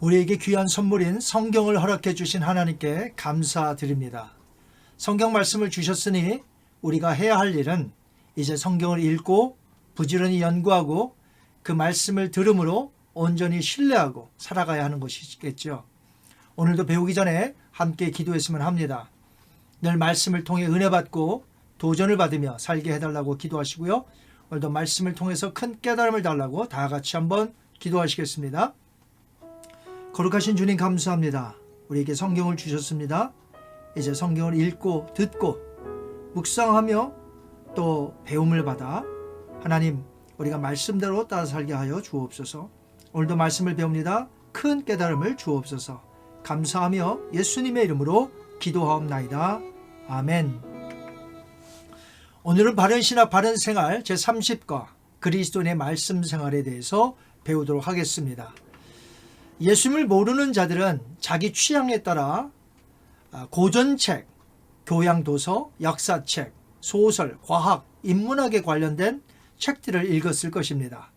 우리에게 귀한 선물인 성경을 허락해 주신 하나님께 감사드립니다. 성경 말씀을 주셨으니 우리가 해야 할 일은 이제 성경을 읽고 부지런히 연구하고 그 말씀을 들음으로 온전히 신뢰하고 살아가야 하는 것이겠죠. 오늘도 배우기 전에 함께 기도했으면 합니다. 늘 말씀을 통해 은혜 받고 도전을 받으며 살게 해달라고 기도하시고요. 오늘도 말씀을 통해서 큰 깨달음을 달라고 다 같이 한번 기도하시겠습니다. 거룩하신 주님 감사합니다. 우리에게 성경을 주셨습니다. 이제 성경을 읽고 듣고 묵상하며 또 배움을 받아 하나님 우리가 말씀대로 따라 살게 하여 주옵소서. 오늘도 말씀을 배웁니다. 큰 깨달음을 주옵소서. 감사하며 예수님의 이름으로 기도하옵나이다. 아멘. 오늘은 바른 신학 바른 생활 제30과 그리스도인의 말씀 생활에 대해서 배우도록 하겠습니다. 예수님을 모르는 자들은 자기 취향에 따라 아, 고전책, 교양도서, 역사책, 소설, 과학, 인문학에 관련된 책들을 읽었을 것입니다.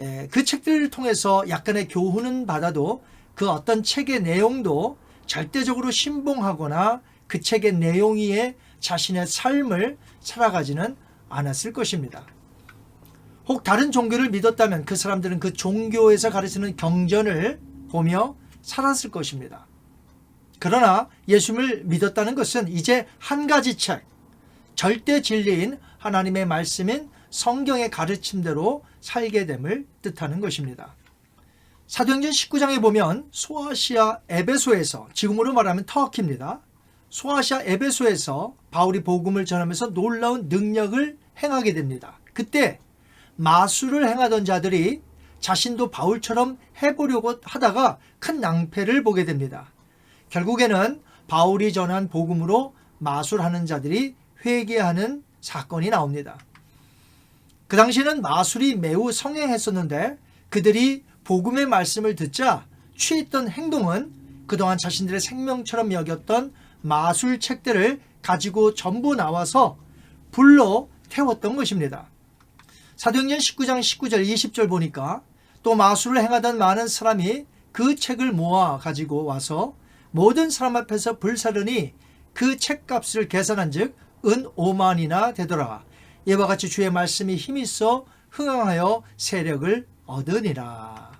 에, 그 책들을 통해서 약간의 교훈은 받아도 그 어떤 책의 내용도 절대적으로 신봉하거나 그 책의 내용이에 자신의 삶을 살아가지는 않았을 것입니다. 혹 다른 종교를 믿었다면 그 사람들은 그 종교에서 가르치는 경전을 보며 살았을 것입니다. 그러나 예수님을 믿었다는 것은 이제 한 가지 책, 절대 진리인 하나님의 말씀인 성경의 가르침대로 살게 됨을 뜻하는 것입니다. 사도행전 19장에 보면 소아시아 에베소에서 지금으로 말하면 터키입니다. 소아시아 에베소에서 바울이 복음을 전하면서 놀라운 능력을 행하게 됩니다. 그때 마술을 행하던 자들이 자신도 바울처럼 해보려고 하다가 큰 낭패를 보게 됩니다. 결국에는 바울이 전한 복음으로 마술하는 자들이 회개하는 사건이 나옵니다. 그 당시에는 마술이 매우 성행했었는데 그들이 복음의 말씀을 듣자 취했던 행동은 그동안 자신들의 생명처럼 여겼던 마술 책들을 가지고 전부 나와서 불로 태웠던 것입니다. 사도행전 19장 19절 20절 보니까 또 마술을 행하던 많은 사람이 그 책을 모아 가지고 와서 모든 사람 앞에서 불사르니 그 책값을 계산한즉 은 5만이나 되더라. 이와 같이 주의 말씀이 힘있어 흥황하여 세력을 얻으니라.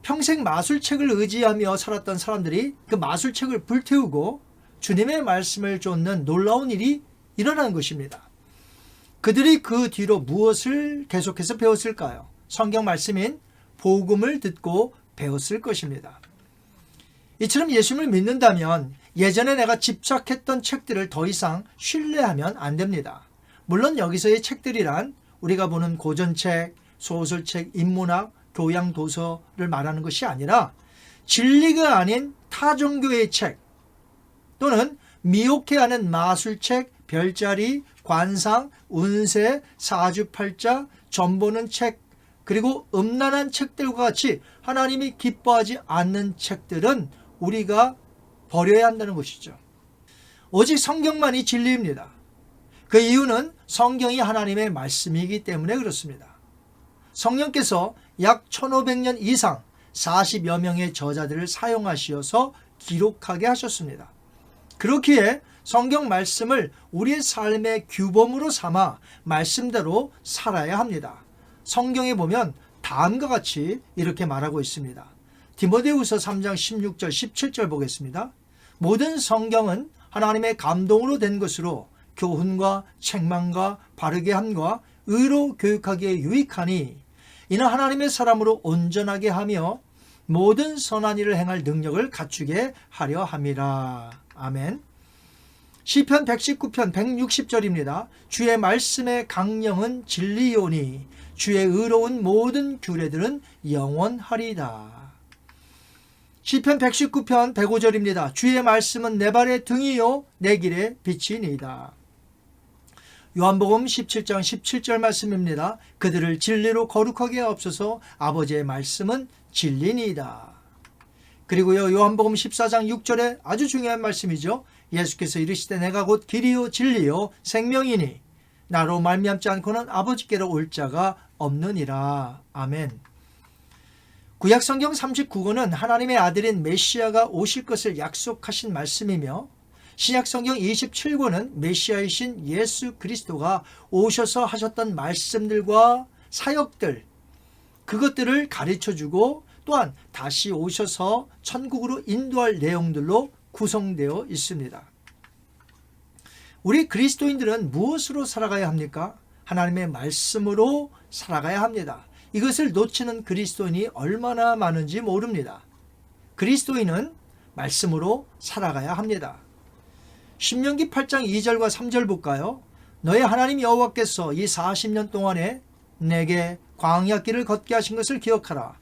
평생 마술책을 의지하며 살았던 사람들이 그 마술책을 불태우고 주님의 말씀을 쫓는 놀라운 일이 일어나는 것입니다. 그들이 그 뒤로 무엇을 계속해서 배웠을까요? 성경 말씀인 복음을 듣고 배웠을 것입니다. 이처럼 예수님을 믿는다면 예전에 내가 집착했던 책들을 더 이상 신뢰하면 안 됩니다. 물론 여기서의 책들이란 우리가 보는 고전책, 소설책, 인문학, 교양 도서를 말하는 것이 아니라 진리가 아닌 타 종교의 책 또는 미혹해 하는 마술책, 별자리, 관상, 운세, 사주팔자, 전보는 책 그리고 음란한 책들과 같이 하나님이 기뻐하지 않는 책들은 우리가 버려야 한다는 것이죠. 오직 성경만이 진리입니다. 그 이유는 성경이 하나님의 말씀이기 때문에 그렇습니다. 성령께서 약 1500년 이상 40여 명의 저자들을 사용하시어서 기록하게 하셨습니다. 그렇기에 성경 말씀을 우리의 삶의 규범으로 삼아 말씀대로 살아야 합니다. 성경에 보면 다음과 같이 이렇게 말하고 있습니다. 디모데후서 3장 16절 17절 보겠습니다. 모든 성경은 하나님의 감동으로 된 것으로 교훈과 책망과 바르게 함과 의로 교육하기에 유익하니 이는 하나님의 사람으로 온전하게 하며 모든 선한 일을 행할 능력을 갖추게 하려 함이라. 아멘. 시편 119편 160절입니다. 주의 말씀의 강령은 진리요니 주의 의로운 모든 규례들은 영원하리다. 시편 119편 105절입니다. 주의 말씀은 내 발의 등이요 내 길의 빛이니이다. 요한복음 17장 17절 말씀입니다. 그들을 진리로 거룩하게 하옵소서 아버지의 말씀은 진리니이다. 그리고요 요한복음 14장 6절에 아주 중요한 말씀이죠. 예수께서 이르시되 내가 곧 길이요 진리요 생명이니 나로 말미암지 않고는 아버지께로 올 자가 없느니라. 아멘. 구약 성경 39권은 하나님의 아들인 메시아가 오실 것을 약속하신 말씀이며 신약 성경 27권은 메시아이신 예수 그리스도가 오셔서 하셨던 말씀들과 사역들 그것들을 가르쳐 주고 또한 다시 오셔서 천국으로 인도할 내용들로 구성되어 있습니다. 우리 그리스도인들은 무엇으로 살아가야 합니까? 하나님의 말씀으로 살아가야 합니다. 이것을 놓치는 그리스도인이 얼마나 많은지 모릅니다. 그리스도인은 말씀으로 살아가야 합니다. 신명기 8장 2절과 3절 볼까요? 너의 하나님 여호와께서 이 40년 동안에 내게 광야 길을 걷게 하신 것을 기억하라.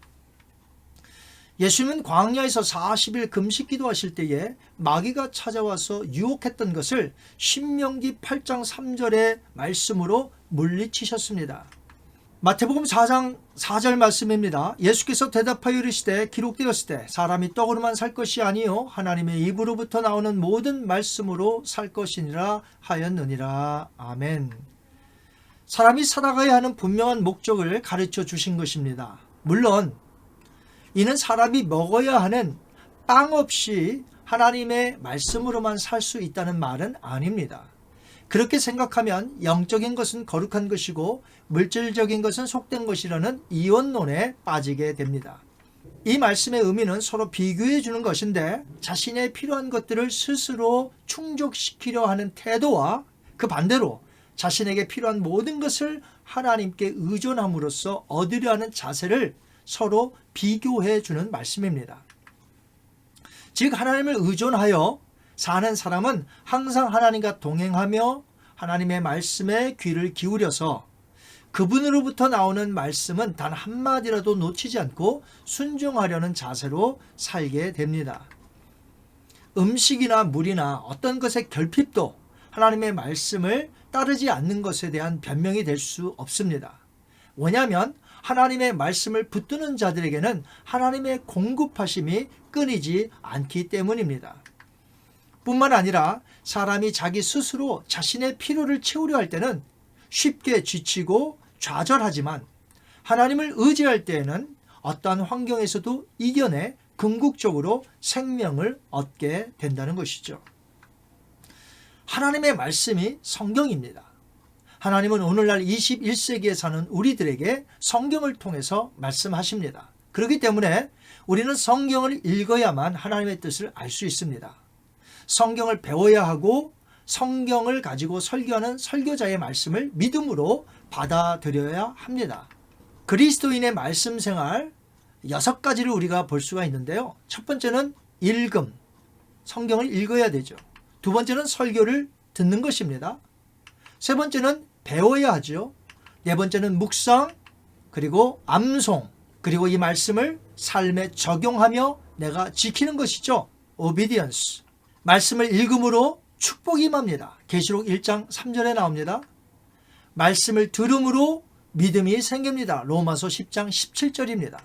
예수님은 광야에서 40일 금식 기도하실 때에 마귀가 찾아와서 유혹했던 것을 신명기 8장 3절의 말씀으로 물리치셨습니다. 마태복음 4장 4절 말씀입니다. 예수께서 대답하여 이르시되 기록되었을 때 사람이 떡으로만 살 것이 아니요 하나님의 입으로부터 나오는 모든 말씀으로 살 것이니라 하였느니라. 아멘. 사람이 살아가야 하는 분명한 목적을 가르쳐 주신 것입니다. 물론 이는 사람이 먹어야 하는 빵 없이 하나님의 말씀으로만 살 수 있다는 말은 아닙니다. 그렇게 생각하면 영적인 것은 거룩한 것이고 물질적인 것은 속된 것이라는 이원론에 빠지게 됩니다. 이 말씀의 의미는 서로 비교해 주는 것인데 자신의 필요한 것들을 스스로 충족시키려 하는 태도와 그 반대로 자신에게 필요한 모든 것을 하나님께 의존함으로써 얻으려 하는 자세를 서로 비교해 주는 말씀입니다. 즉 하나님을 의존하여 사는 사람은 항상 하나님과 동행하며 하나님의 말씀에 귀를 기울여서 그분으로부터 나오는 말씀은 단 한마디라도 놓치지 않고 순종하려는 자세로 살게 됩니다. 음식이나 물이나 어떤 것의 결핍도 하나님의 말씀을 따르지 않는 것에 대한 변명이 될 수 없습니다. 왜냐하면 하나님의 말씀을 붙드는 자들에게는 하나님의 공급하심이 끊이지 않기 때문입니다. 뿐만 아니라 사람이 자기 스스로 자신의 필요를 채우려 할 때는 쉽게 지치고 좌절하지만 하나님을 의지할 때에는 어떠한 환경에서도 이겨내 궁극적으로 생명을 얻게 된다는 것이죠. 하나님의 말씀이 성경입니다. 하나님은 오늘날 21세기에 사는 우리들에게 성경을 통해서 말씀하십니다. 그렇기 때문에 우리는 성경을 읽어야만 하나님의 뜻을 알 수 있습니다. 성경을 배워야 하고 성경을 가지고 설교하는 설교자의 말씀을 믿음으로 받아들여야 합니다. 그리스도인의 말씀 생활 여섯 가지를 우리가 볼 수가 있는데요. 첫 번째는 읽음. 성경을 읽어야 되죠. 두 번째는 설교를 듣는 것입니다. 세 번째는 배워야 하죠. 네 번째는 묵상, 그리고 암송, 그리고 이 말씀을 삶에 적용하며 내가 지키는 것이죠. obedience. 말씀을 읽음으로 축복이 임합니다. 계시록 1장 3절에 나옵니다. 말씀을 들음으로 믿음이 생깁니다. 로마서 10장 17절입니다.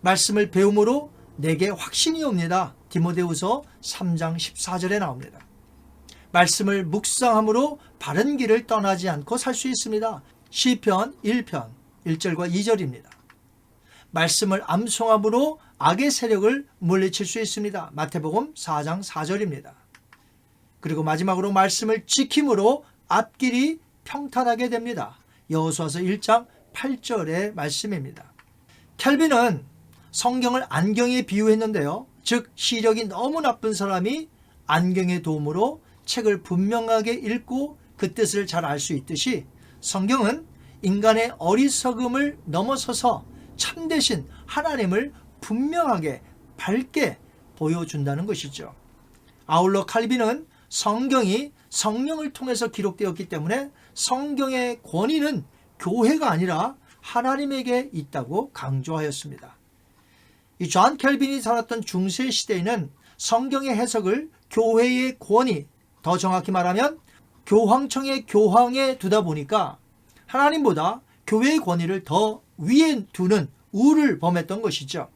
말씀을 배움으로 내게 확신이 옵니다. 디모데후서 3장 14절에 나옵니다. 말씀을 묵상함으로 바른 길을 떠나지 않고 살 수 있습니다. 시편 1편 1절과 2절입니다. 말씀을 암송함으로 악의 세력을 물리칠 수 있습니다. 마태복음 4장 4절입니다. 그리고 마지막으로 말씀을 지킴으로 앞길이 평탄하게 됩니다. 여호수아서 1장 8절의 말씀입니다. 켈빈은 성경을 안경에 비유했는데요. 즉 시력이 너무 나쁜 사람이 안경의 도움으로 책을 분명하게 읽고 그 뜻을 잘 알 수 있듯이 성경은 인간의 어리석음을 넘어서서 참되신 하나님을 분명하게 밝게 보여준다는 것이죠. 아울러 칼빈은 성경이 성령을 통해서 기록되었기 때문에 성경의 권위는 교회가 아니라 하나님에게 있다고 강조하였습니다. 이존 켈빈이 살았던 중세 시대에는 성경의 해석을 교회의 권위, 더 정확히 말하면 교황청의 교황에 두다 보니까 하나님보다 교회의 권위를 더 위에 두는 우를 범했던 것이죠.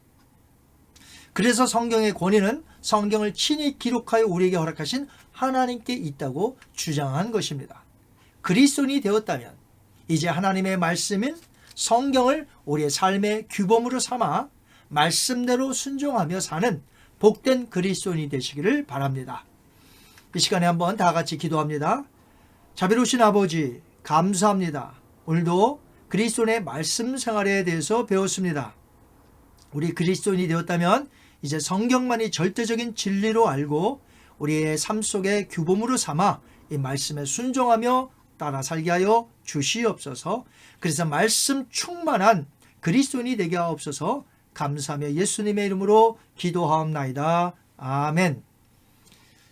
그래서 성경의 권위는 성경을 친히 기록하여 우리에게 허락하신 하나님께 있다고 주장한 것입니다. 그리스도인이 되었다면 이제 하나님의 말씀인 성경을 우리의 삶의 규범으로 삼아 말씀대로 순종하며 사는 복된 그리스도인이 되시기를 바랍니다. 이 시간에 한번 다 같이 기도합니다. 자비로우신 아버지 감사합니다. 오늘도 그리스도인의 말씀 생활에 대해서 배웠습니다. 우리 그리스도인이 되었다면 이제 성경만이 절대적인 진리로 알고 우리의 삶 속의 규범으로 삼아 이 말씀에 순종하며 따라 살게 하여 주시옵소서. 그래서 말씀 충만한 그리스도인이 되게 하옵소서. 감사하며 예수님의 이름으로 기도하옵나이다. 아멘.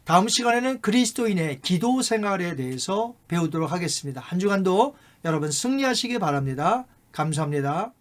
다음 시간에는 그리스도인의 기도 생활에 대해서 배우도록 하겠습니다. 한 주간도 여러분 승리하시기 바랍니다. 감사합니다.